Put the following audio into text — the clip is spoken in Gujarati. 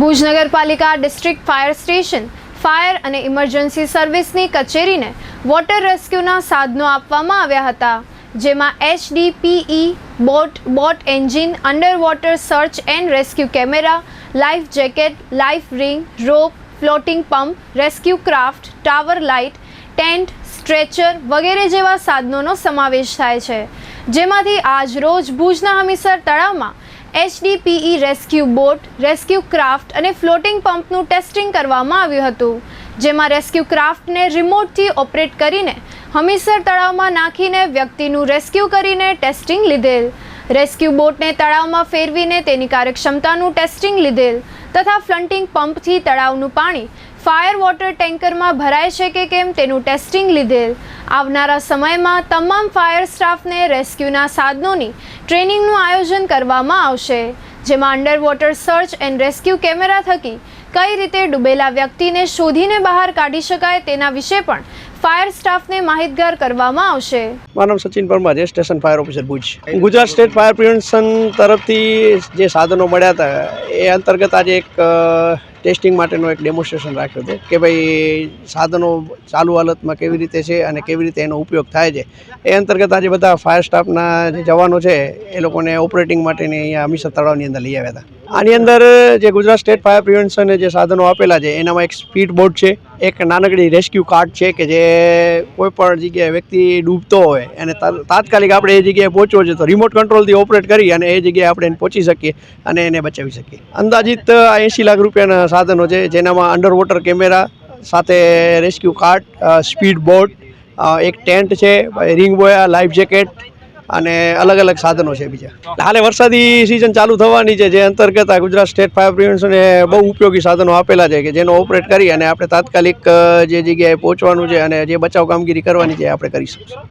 ભુજ નગરપાલિકા ડિસ્ટ્રિક્ટ ફાયર સ્ટેશન ફાયર અને ઇમરજન્સી સર્વિસની કચેરીને વોટર રેસ્ક્યુના સાધનો આપવામાં આવ્યા હતા, જેમાં HDPE boat boat engine under water search and rescue camera life jacket life ring rope floating pump rescue craft tower light tent stretcher વગેરે જેવા સાધનોનો સમાવેશ થાય છે. જેમાંથી આજ રોજ ભુજના હમીસર તળાવમાં HDPE rescue boat, rescue craft અને ફ્લોટિંગ પંપનું ટેસ્ટિંગ કરવામાં આવ્યું હતું, જેમાં રેસ્ક્યુ ક્રાફ્ટને રિમોટથી ઓપરેટ કરીને હમીસર તળાવમાં નાખીને વ્યક્તિનું રેસ્ક્યુ કરીને ટેસ્ટિંગ લીધેલ. રેસ્ક્યુ બોટને તળાવમાં ફેરવીને તેની કાર્યક્ષમતાનું ટેસ્ટિંગ લીધેલ તથા ફ્લન્ટિંગ પંપથી તળાવનું પાણી ફાયર વોટર ટેન્કરમાં ભરાય છે કે કેમ તેનું ટેસ્ટિંગ લીધેલ. આવનારા સમયમાં તમામ ફાયર સ્ટાફને રેસ્ક્યુના સાધનોની ટ્રેનિંગનું આયોજન કરવામાં આવશે, જેમાં under water search and rescue camera થકી કઈ રીતે ડૂબેલા વ્યક્તિને શોધીને બહાર કાઢી શકાય તેના વિશે પણ ફાયર સ્ટાફને માહિતગાર કરવામાં આવશે. મારું સચિન પરમાર છે station fire officer Bhuj. Gujarat state fire prevention તરફથી જે સાધનો મળ્યા હતા, એ અંતર્ગત આજે એક ટેસ્ટિંગ માટેનો એક ડેમોન્સ્ટ્રેશન રાખ્યો હતો કે ભાઈ સાધનો ચાલુ હાલતમાં કેવી રીતે છે અને કેવી રીતે એનો ઉપયોગ થાય છે. એ અંતર્ગત આજે બધા ફાયર સ્ટાફના જે જવાનો છે, એ લોકોને ઓપરેટિંગ માટેની અહીંયા હમીસર તળાવની અંદર લઈ આવ્યા હતા. આની અંદર જે ગુજરાત સ્ટેટ ફાયર પ્રિવેન્શને જે સાધનો આપેલા છે, એનામાં એક સ્પીડ બોટ છે એક નાનકડી રેસ્ક્યુ કાર્ડ છે કે જે કોઈ પણ જગ્યાએ વ્યક્તિ ડૂબતો હોય, એને તાત્કાલિક આપણે એ જગ્યાએ પહોંચવો છે તો રિમોટ કંટ્રોલથી ઓપરેટ કરી અને એ જગ્યાએ આપણે એને પહોંચી શકીએ અને એને બચાવી શકીએ. અંદાજિત એંસી લાખ રૂપિયાના સાધનો છે, જેનામાં અંડર વોટર કેમેરા સાથે રેસ્ક્યુ કાર્ડ સ્પીડ બોટ એક ટેન્ટ છે, રિંગ બોયા લાઈફ જેકેટ અને અલગ અલગ સાધનો છે બીજા. હાલે વરસાદી સિઝન ચાલુ થવાની છે, જે અંતર્ગત આ ગુજરાત સ્ટેટ ફાયર પ્રિવેન્શને બહુ ઉપયોગી સાધનો આપેલા છે કે જેનો ઓપરેટ કરી અને આપણે તાત્કાલિક જે જગ્યાએ પહોંચવાનું છે અને જે બચાવ કામગીરી કરવાની છે આપણે કરી શકીશું.